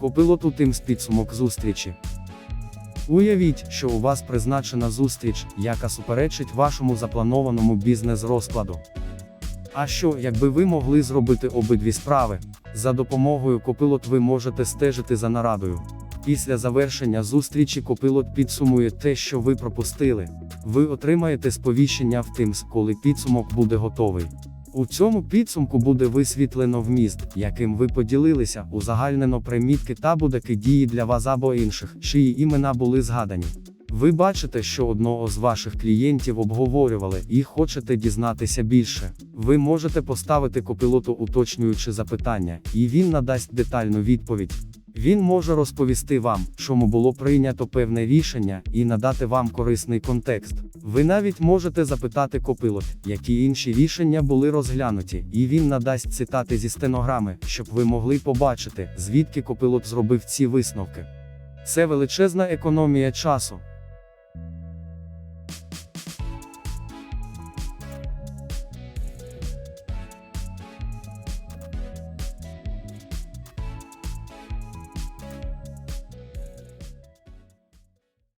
Копилоту Teams підсумок зустрічі. Уявіть, що у вас призначена зустріч, яка суперечить вашому запланованому бізнес-розкладу. А що, якби ви могли зробити обидві справи? За допомогою Копилот ви можете стежити за нарадою. Після завершення зустрічі Копилот підсумує те, що ви пропустили. Ви отримаєте сповіщення в Teams, коли підсумок буде готовий. У цьому підсумку буде висвітлено вміст, яким ви поділилися, узагальнено примітки та будь-які дії для вас або інших, чиї імена були згадані. Ви бачите, що одного з ваших клієнтів обговорювали і хочете дізнатися більше. Ви можете поставити копілоту уточнюючи запитання, і він надасть детальну відповідь. Він може розповісти вам, чому було прийнято певне рішення, і надати вам корисний контекст. Ви навіть можете запитати копилот, які інші рішення були розглянуті, і він надасть цитати зі стенограми, щоб ви могли побачити, звідки копилот зробив ці висновки. Це величезна економія часу.